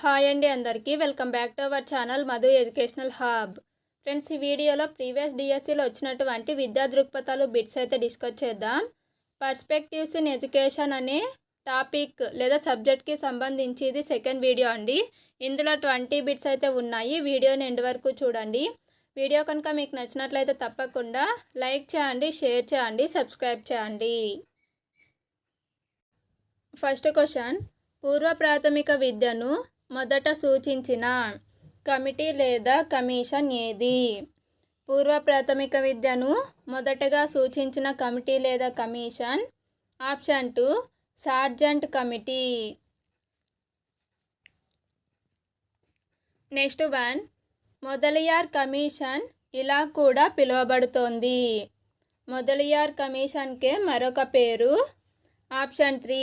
Hi అండి అందరికీ. Welcome back to our channel Madhu educational hub. Friends ఈ వీడియోలో ప్రీవియస్ డిఎస్సిలో వచ్చినటువంటి విద్యా దృక్పథాలు బిట్స్ అయితే డిస్కస్ చేద్దాం. పర్స్పెక్టివ్స్ ఇన్ ఎడ్యుకేషన్ అనే టాపిక్ లేదా సబ్జెక్ట్కి సంబంధించి ఇది సెకండ్ వీడియో అండి. ఇందులో ట్వంటీ బిట్స్ అయితే ఉన్నాయి. వీడియోని ఎండ్ వరకు చూడండి. వీడియో కనుక మీకు నచ్చినట్లయితే తప్పకుండా లైక్ చేయండి షేర్ చేయండి సబ్స్క్రైబ్ చేయండి. First question. పూర్వ ప్రాథమిక విద్యను మొదట సూచించిన కమిటీ లేదా కమిషన్ ఏది? పూర్వ ప్రాథమిక విద్యను మొదటగా సూచించిన కమిటీ లేదా commission? Option two Sargent committee. Next one Mudaliar commission ఇలా కూడా పిలువబడుతోంది. మొదలియార్ కమిషన్కే మరొక పేరు. ఆప్షన్ త్రీ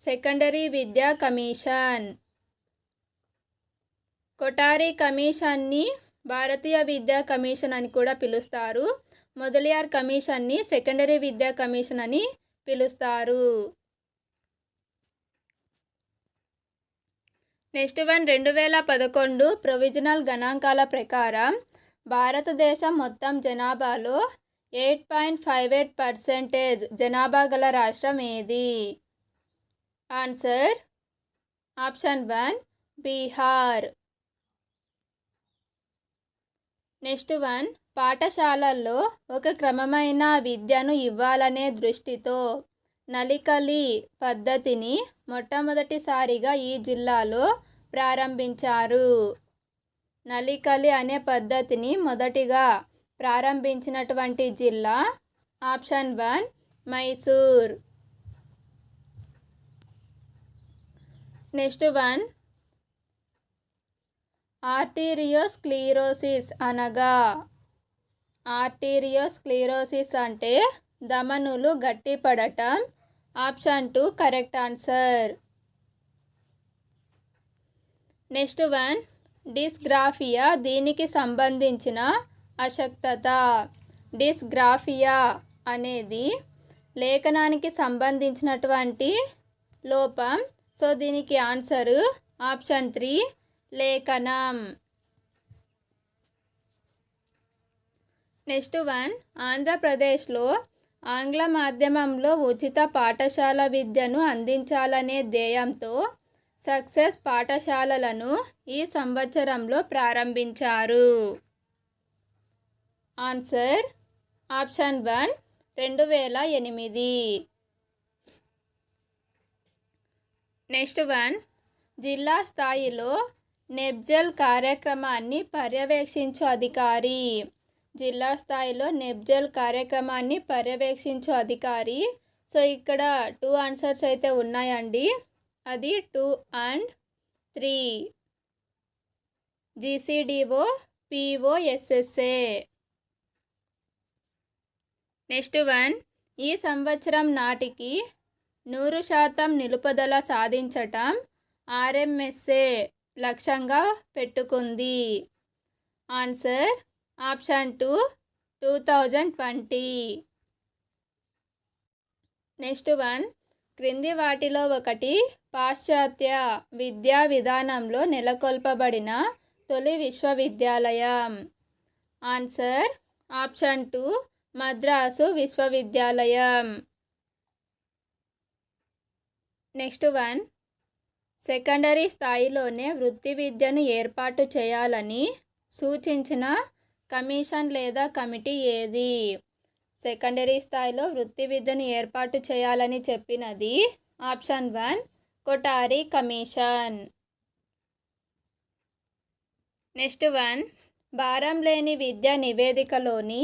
సెకండరీ విద్యా కమిషన్. కొటారి కమిషన్ని భారతీయ విద్యా కమిషన్ అని కూడా పిలుస్తారు. మొదలియార్ కమిషన్ని సెకండరీ విద్యా కమిషన్ అని పిలుస్తారు. నెక్స్ట్ వన్ రెండు వేల పదకొండు ప్రొవిజనల్ గణాంకాల ప్రకారం భారతదేశం మొత్తం జనాభాలో eight point five eight percentage జనాభా గల రాష్ట్రం ఏది? Answer option one Bihar. Next one పాఠశాలల్లో ఒక క్రమమైన విద్యను ఇవ్వాలనే దృష్టితో నలికలి పద్ధతిని మొట్టమొదటిసారిగా ఈ జిల్లాలో ప్రారంభించారు. నలికలి అనే పద్ధతిని మొదటిగా ప్రారంభించినటువంటి జిల్లా option one Mysore. Next one arteriosclerosis అనగా ఆర్టీరియోస్క్లీరోసిస్ అంటే ధమనులు గట్టిపడటం. Option two correct answer. Next one dysgraphia దీనికి సంబంధించిన అశక్తత. డిస్గ్రాఫియా అనేది లేఖనానికి సంబంధించినటువంటి లోపం. సో దీనికి ఆన్సరు ఆప్షన్ త్రీ లేఖనం. నెక్స్ట్ వన్ ఆంధ్రప్రదేశ్లో ఆంగ్ల మాధ్యమంలో ఉచిత పాఠశాల విద్యను అందించాలనే ధ్యేయంతో సక్సెస్ పాఠశాలలను ఈ సంవత్సరంలో ప్రారంభించారు. ఆన్సర్ ఆప్షన్ వన్ రెండు వేల ఎనిమిది. నెక్స్ట్ వన్ జిల్లా స్థాయిలో నెబ్జల్ కార్యక్రమాన్ని పర్యవేక్షించు అధికారి. జిల్లా స్థాయిలో నెబ్జల్ కార్యక్రమాన్ని పర్యవేక్షించు అధికారి. సో ఇక్కడ టూ ఆన్సర్స్ అయితే ఉన్నాయండి. అది two and three GCDO POSSA next one ఈ సంవత్సరం నాటికి నూరు శాతం నిలుపుదల సాధించటం ఆర్ఎంఎస్ఏ. లక్ష్యంగా పెట్టుకుంది. Answer option two two thousand twenty. Next one క్రింది వాటిలో ఒకటి పాశ్చాత్య విద్యా విధానంలో నెలకొల్పబడిన తొలి విశ్వవిద్యాలయం. ఆన్సర్ ఆప్షన్ టూ మద్రాసు విశ్వవిద్యాలయం. నెక్స్ట్ వన్ సెకండరీ స్థాయిలోనే వృత్తి విద్యను ఏర్పాటు చేయాలని సూచించిన కమిషన్ లేదా కమిటీ ఏది? సెకండరీ స్థాయిలో వృత్తి విద్యను ఏర్పాటు చేయాలని చెప్పినది option one Kothari commission. Next one భారం లేని విద్య నివేదికలోని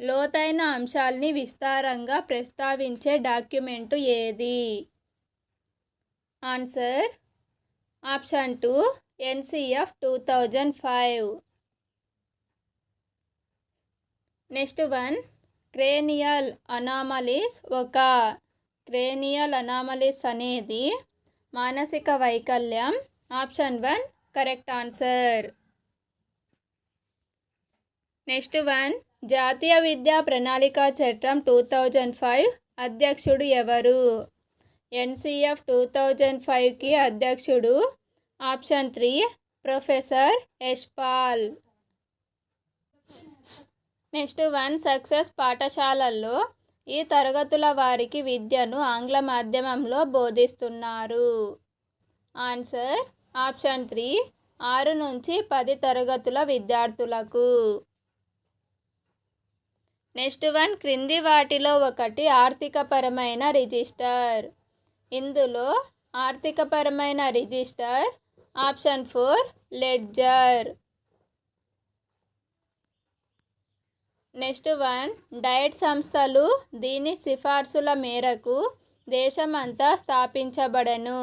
లోతైన అంశాల్ని విస్తారంగా ప్రస్తావించే డాక్యుమెంటు ఏది? Answer option two NCF two thousand five. Next one cranial anomalies ఒక. క్రేనియల్ అనామలీస్ అనేది మానసిక వైకల్యం. Option one correct answer. Next one జాతీయ విద్యా ప్రణాళిక చట్టం టూ థౌజండ్ ఫైవ్ అధ్యక్షుడు ఎవరు? ఎన్సిఎఫ్ టూ థౌజండ్ ఫైవ్కి అధ్యక్షుడు option three professor Yashpal. Next one success పాఠశాలల్లో ఈ తరగతుల వారికి విద్యను ఆంగ్ల మాధ్యమంలో బోధిస్తున్నారు. ఆన్సర్ ఆప్షన్ త్రీ ఆరు నుంచి పది తరగతుల విద్యార్థులకు. నెక్స్ట్ వన్ క్రింది వాటిలో ఒకటి ఆర్థికపరమైన రిజిస్టర్. ఇందులో ఆర్థికపరమైన register option four ledger. Next one diet సంస్థలు దీని సిఫార్సుల మేరకు దేశమంతా స్థాపించబడను.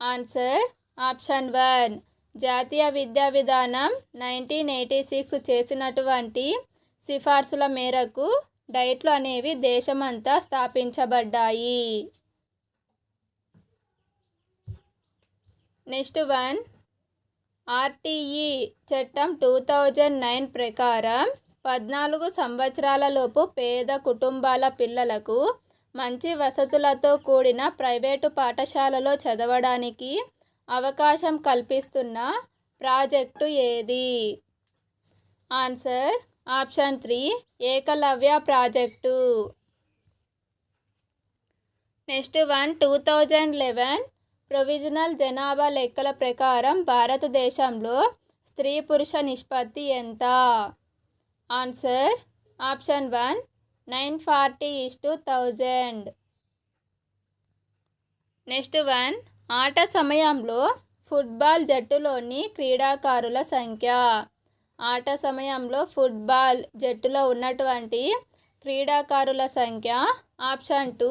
ఆన్సర్ ఆప్షన్ వన్ జాతీయ విద్యా విధానం నైన్టీన్ ఎయిటీ సిక్స్ చేసినటువంటి సిఫార్సుల మేరకు డైట్లు అనేవి దేశమంతా స్థాపించబడ్డాయి. Next one. ఆర్టీఈ చట్టం టూ థౌజండ్ నైన్ ప్రకారం పద్నాలుగు సంవత్సరాలలోపు పేద కుటుంబాల పిల్లలకు మంచి వసతులతో కూడిన ప్రైవేటు పాఠశాలలో చదవడానికి అవకాశం కల్పిస్తున్న ప్రాజెక్టు ఏది? Answer option three Ekalavya project. Next one two thousand eleven provisional జనాభా లెక్కల ప్రకారం భారతదేశంలో స్త్రీ పురుష నిష్పత్తి ఎంత? Answer option one nine forty is to thousand. Next one ఆట సమయంలో ఫుట్బాల్ జట్టులోని క్రీడాకారుల సంఖ్య. ఆట సమయంలో ఫుట్బాల్ జట్టులో ఉన్నటువంటి క్రీడాకారుల సంఖ్య option two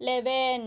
eleven.